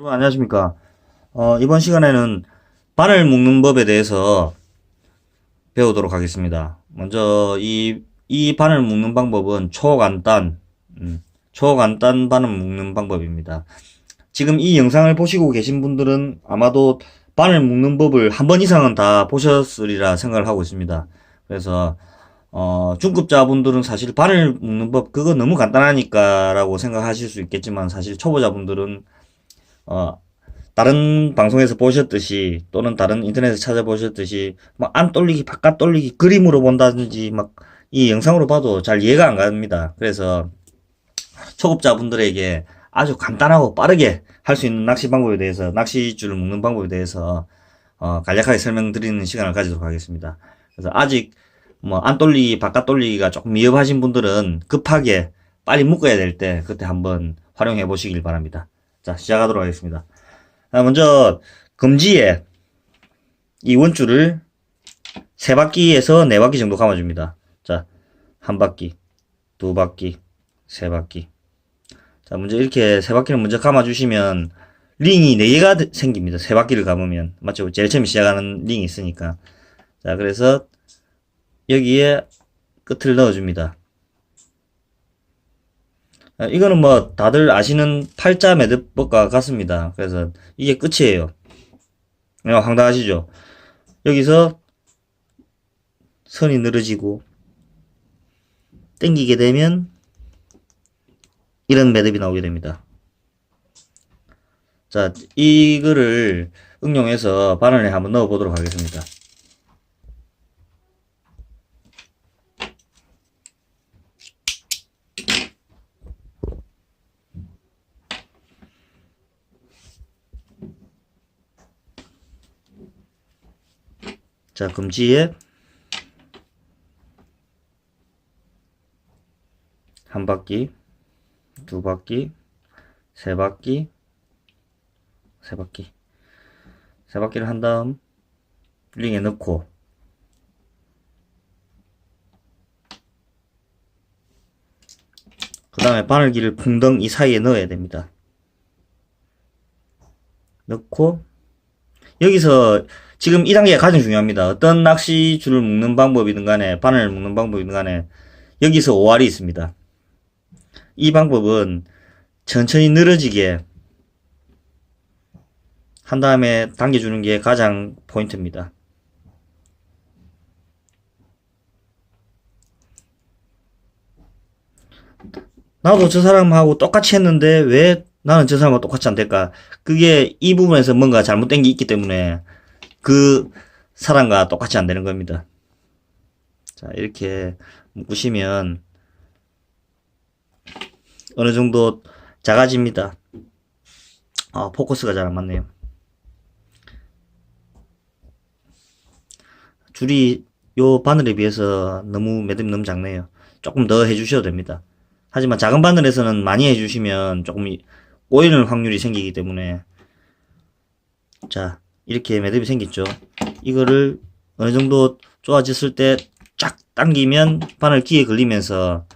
여러분 안녕하십니까? 어, 이번 시간에는 바늘 묶는 법에 대해서 배우도록 하겠습니다. 먼저 이, 이 바늘 묶는 방법은 초간단 음, 초간단 바늘 묶는 방법입니다. 지금 이 영상을 보시고 계신 분들은 아마도 바늘 묶는 법을 한 번 이상은 다 보셨으리라 생각을 하고 있습니다. 그래서 어, 중급자분들은 사실 바늘 묶는 법 그거 너무 간단하니까 라고 생각하실 수 있겠지만 사실 초보자분들은 어, 다른 방송에서 보셨듯이 또는 다른 인터넷에서 찾아보셨듯이 막안 돌리기 바깥 돌리기 그림으로 본다든지 막 이 영상으로 봐도 잘 이해가 안 갑니다. 그래서 초급자분들에게 아주 간단하고 빠르게 할 수 있는 낚시 방법에 대해서 낚시줄을 묶는 방법에 대해서 어, 간략하게 설명드리는 시간을 가지도록 하겠습니다. 그래서 아직 뭐안 돌리기 바깥 돌리기가 조금 위험하신 분들은 급하게 빨리 묶어야 될 때 그때 한번 활용해 보시길 바랍니다. 자, 시작하도록 하겠습니다. 아, 먼저, 금지에 이 원줄을 세 바퀴에서 네 바퀴 정도 감아줍니다. 자, 한 바퀴, 두 바퀴, 세 바퀴. 자, 먼저 이렇게 세 바퀴를 먼저 감아주시면 링이 네 개가 드- 생깁니다. 세 바퀴를 감으면. 맞죠? 제일 처음 시작하는 링이 있으니까. 자, 그래서 여기에 끝을 넣어줍니다. 아, 이거는 뭐 다들 아시는 팔자 매듭법과 같습니다. 그래서 이게 끝이에요. 어, 황당하시죠? 여기서 선이 늘어지고 땡기게 되면 이런 매듭이 나오게 됩니다. 자, 이거를 응용해서 바늘에 한번 넣어 보도록 하겠습니다. 자, 금지에 한 바퀴, 두 바퀴, 세 바퀴, 세 바퀴. 세 바퀴를 한 다음 링에 넣고 그 다음에 바늘기를 풍덩 이 사이에 넣어야 됩니다. 넣고 여기서 지금 이 단계가 가장 중요합니다. 어떤 낚시줄을 묶는 방법이든 간에 바늘을 묶는 방법이든 간에 여기서 오알이 있습니다. 이 방법은 천천히 늘어지게 한 다음에 당겨주는 게 가장 포인트입니다. 나도 저 사람하고 똑같이 했는데 왜 나는 저 사람하고 똑같이 안 될까? 그게 이 부분에서 뭔가 잘못된 게 있기 때문에 그 사람과 똑같이 안 되는 겁니다. 자, 이렇게 묶으시면 어느 정도 작아집니다. 아, 포커스가 잘 안 맞네요. 줄이 요 바늘에 비해서 너무 매듭이 너무 작네요. 조금 더 해주셔도 됩니다. 하지만 작은 바늘에서는 많이 해주시면 조금 이- 꼬이는 확률이 생기기 때문에 자 이렇게 매듭이 생겼죠. 이거를 어느 정도 좋아졌을 때 쫙 당기면 바늘 귀에 걸리면서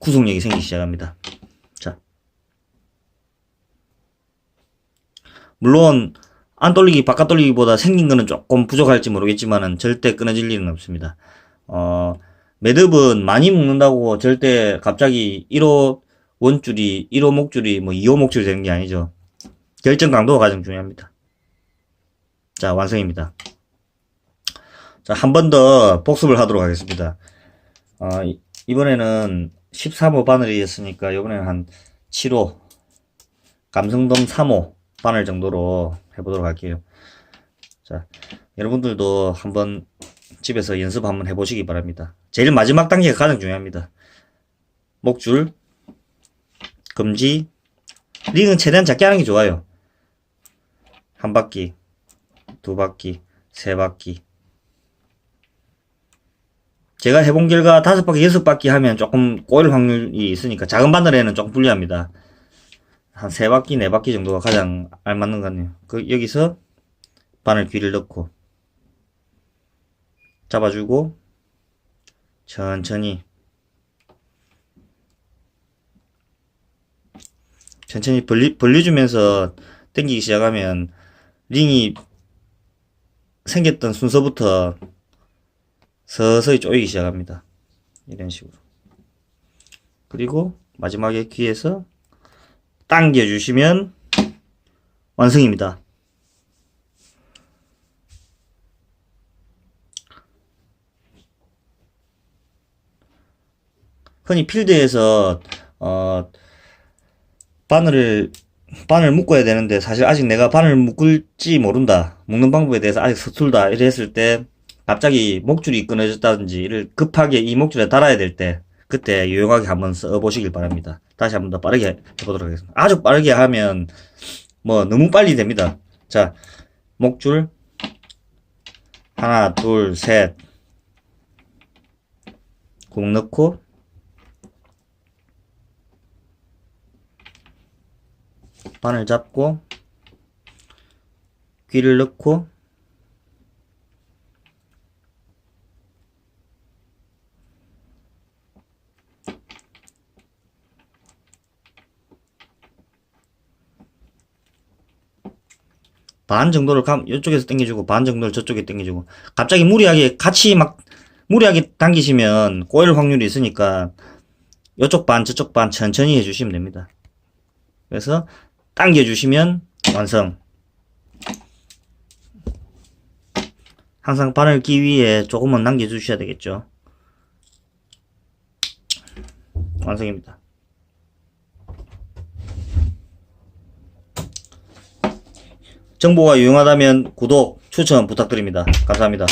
구속력이 생기기 시작합니다. 자 물론 안 돌리기 바깥 돌리기보다 생긴 거는 조금 부족할지 모르겠지만은 절대 끊어질 일은 없습니다. 어 매듭은 많이 묶는다고 절대 갑자기 1호 원줄이 1호 목줄이 뭐 2호 목줄이 되는 게 아니죠. 결정 강도가 가장 중요합니다. 자, 완성입니다. 자, 한 번 더 복습을 하도록 하겠습니다. 어, 이- 이번에는 13호 바늘이었으니까 이번에는 한 7호 감성돔 3호 바늘 정도로 해보도록 할게요. 자, 여러분들도 한번 집에서 연습 한번 해보시기 바랍니다. 제일 마지막 단계가 가장 중요합니다. 목줄, 금지, 링은 최대한 작게 하는 게 좋아요. 한 바퀴, 두 바퀴, 세 바퀴. 제가 해본 결과 다섯 바퀴, 여섯 바퀴 하면 조금 꼬일 확률이 있으니까 작은 바늘에는 조금 불리합니다. 한 세 바퀴, 네 바퀴 정도가 가장 알맞는 것 같네요. 그, 여기서 바늘 귀를 넣고 잡아주고 천천히 천천히 벌리, 벌려주면서 당기기 시작하면 링이 생겼던 순서부터 서서히 쪼이기 시작합니다. 이런 식으로. 그리고 마지막에 귀에서 당겨주시면 완성입니다. 흔히 필드에서 어 바늘을 바늘 묶어야 되는데 사실 아직 내가 바늘 묶을지 모른다. 묶는 방법에 대해서 아직 서툴다. 이랬을 때 갑자기 목줄이 끊어졌다든지 이를 급하게 이 목줄에 달아야 될 때 그때 유용하게 한번 써보시길 바랍니다. 다시 한번 더 빠르게 해보도록 하겠습니다. 아주 빠르게 하면 뭐 너무 빨리 됩니다. 자 목줄 하나 둘셋 구멍 넣고 바늘 잡고 귀를 넣고 반 정도를 감, 이쪽에서 당겨주고 반 정도를 저쪽에 당겨주고 갑자기 무리하게 같이 막 무리하게 당기시면 꼬일 확률이 있으니까 이쪽 반 저쪽 반 천천히 해주시면 됩니다. 그래서 당겨주시면 완성. 항상 바늘 끼 위에 조금만 남겨주셔야 되겠죠. 완성입니다. 정보가 유용하다면 구독, 추천 부탁드립니다. 감사합니다.